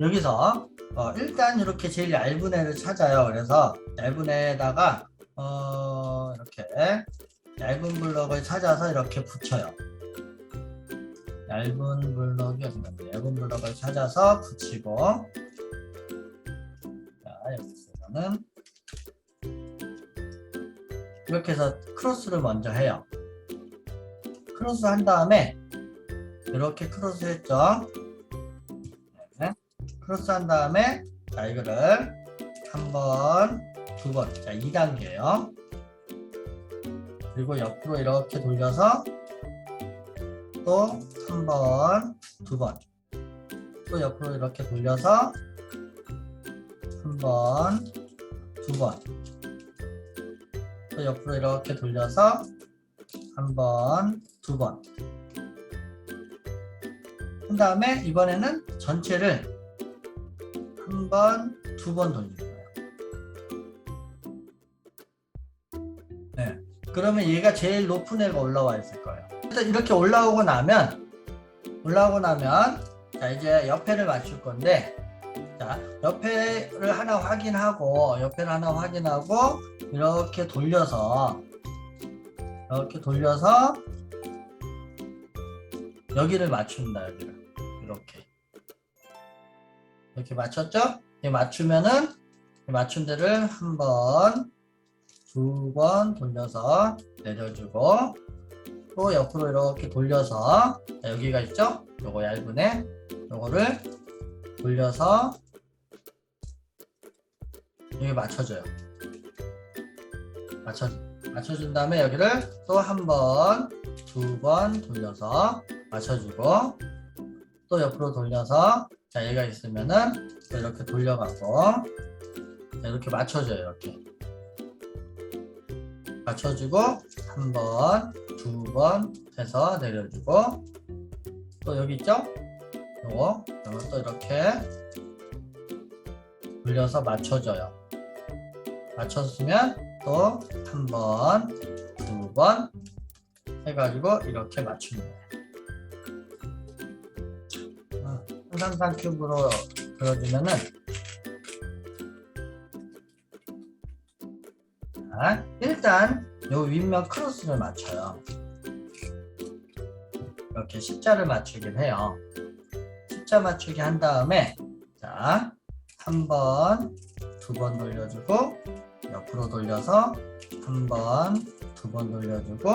여기서 어, 일단 이렇게 제일 얇은 애를 찾아요. 그래서 얇은 애에다가 어, 이렇게 얇은 블럭을 찾아서 이렇게 붙여요. 얇은 블럭이 어디인데? 얇은 블럭을 찾아서 붙이고 자 여기서는 이렇게 해서 크로스를 먼저 해요. 크로스 한 다음에 이렇게 크로스 했죠. 네. 크로스 한 다음에 자 이거를 한 번, 두 번, 자 2단계요. 그리고 옆으로 이렇게 돌려서 또 한 번, 두 번, 또 옆으로 이렇게 돌려서 한 번, 두 번, 또 옆으로 이렇게 돌려서 한 번, 두 번. 한 다음에 이번에는 전체를 한 번, 두 번 돌리는 거예요. 네. 그러면 얘가 제일 높은 애가 올라와 있을 거예요. 그래서 이렇게 올라오고 나면, 올라오고 나면, 자, 이제 옆에를 맞출 건데, 자, 옆에를 하나 확인하고, 옆에를 하나 확인하고, 이렇게 돌려서, 이렇게 돌려서, 여기를 맞춘다, 여기를. 이렇게. 이렇게 맞췄죠? 이 맞추면은, 이 맞춘 데를 한 번, 두 번 돌려서 내려주고, 또 옆으로 이렇게 돌려서, 자, 여기가 있죠? 요거 얇은 애, 요거를 돌려서, 여기 맞춰줘요. 맞춰, 맞춰준 다음에 여기를 또 한 번, 두 번 돌려서 맞춰주고, 또 옆으로 돌려서, 자, 얘가 있으면은 또 이렇게 돌려가고, 자, 이렇게 맞춰줘요, 이렇게. 맞춰주고, 한 번, 두 번 해서 내려주고, 또 여기 있죠? 요거, 요거 또 이렇게 돌려서 맞춰줘요. 맞췄으면 또 한 번, 두 번 해가지고 이렇게 거 항상상 큐브로 그려주면은 자, 일단 요 윗면 크로스를 맞춰요. 이렇게 십자를 맞추긴 해요. 십자 맞추기 한 다음에 자, 한 번, 두 번 돌려주고 옆으로 돌려서 한 번, 두 번 돌려주고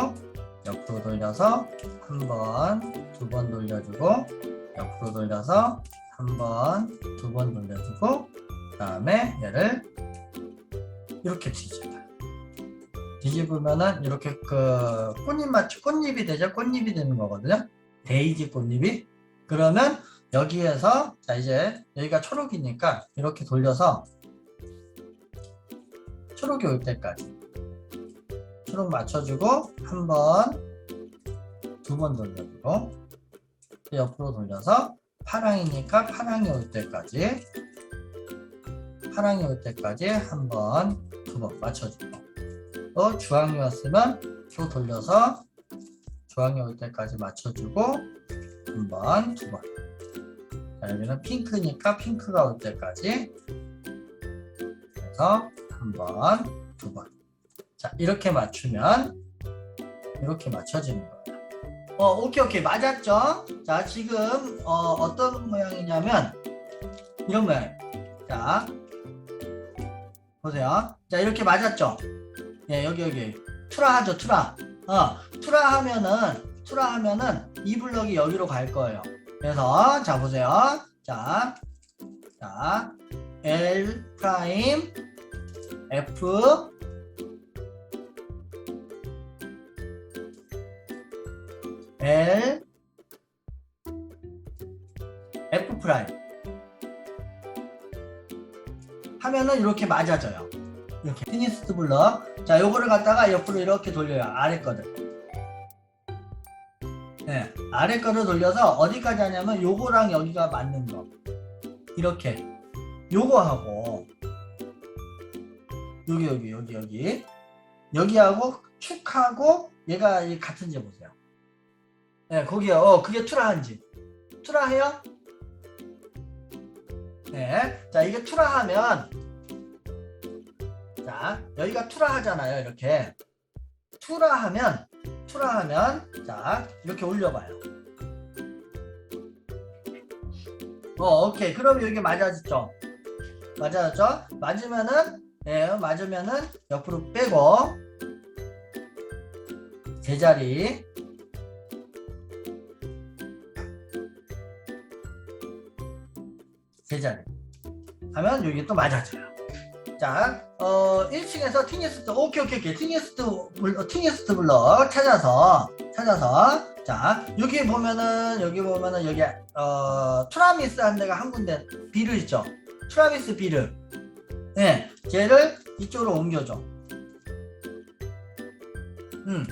옆으로 돌려서 한 번, 두 번 돌려주고 옆으로 돌려서 한 번, 두 번 돌려주고 그 다음에 얘를 이렇게 뒤집어요. 뒤집으면은 이렇게 그 꽃잎 맞추 꽃잎이 되죠? 꽃잎이 되는 거거든요. 데이지 꽃잎이. 그러면 여기에서 자 이제 여기가 초록이니까 이렇게 돌려서 초록이 올 때까지 초록 맞춰주고 한 번, 두 번 돌려주고 또 옆으로 돌려서 파랑이니까 파랑이 올 때까지 파랑이 올 때까지 한 번, 두 번 맞춰주고 또 주황이었으면 또 돌려서 주황이 올 때까지 맞춰주고 한 번, 두 번. 자, 여기는 핑크니까 핑크가 올 때까지 그래서 한 번, 두 번. 자, 이렇게 맞추면 이렇게 맞춰지는 거예요. 어, 오케이, 오케이. 맞았죠? 자, 지금 어, 어떤 모양이냐면 이런 모양. 자, 보세요. 자, 이렇게 맞았죠? 예, 여기, 여기. 투라 하죠, 투라. 어, 투라 하면은, 투라 하면은 이 블럭이 여기로 갈 거예요. 그래서, 자, 보세요. 자, 자, L 프라임, F, L, F 프라임. 하면은 이렇게 맞아져요. 이렇게 피니스트 블럭. 자, 요거를 갖다가 옆으로 이렇게 돌려요. 아래 거를. 네, 아래 거를 돌려서 어디까지 하냐면 요거랑 여기가 맞는 거. 이렇게. 요거 하고 여기 여기 여기 여기 여기하고 축하고 얘가 이 같은지 보세요. 네, 거기요. 어, 그게 투라한지. 투라해요? 네. 자, 이게 투라 하면 자, 여기가 투라 하잖아요. 이렇게. 투라 하면 투라 하면 자, 이렇게 올려 봐요. 어, 오케이. 그럼 여기 맞아졌죠? 맞아졌죠? 맞으면은 예, 맞으면은 옆으로 빼고 제자리 제자리 하면 여기 또 맞아져요. 자, 어, 1층에서 티니스트, 오케이, 오케이, 오케이. 티니스트, 블, 티니스트 블럭 찾아서, 찾아서. 자, 여기 보면은, 여기 보면은, 여기, 어, 트라미스 한 데가 한 군데, 비를 있죠? 트라미스 비를. 예, 걔를 이쪽으로 옮겨줘. 음.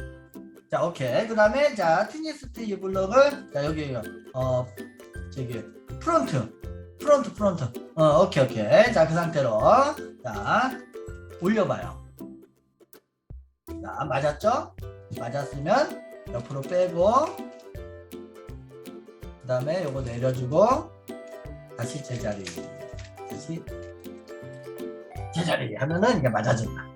자, 오케이. 그 다음에, 자, 티니스트 이 블럭을, 자, 여기, 어, 저기, 프론트. 프론트, 프론트. 어, 오케이, 오케이. 자, 그 상태로. 자, 올려봐요. 자, 맞았죠? 맞았으면 옆으로 빼고, 그 다음에 요거 내려주고, 다시 제자리. 다시 제자리 하면은 이게 맞아진다.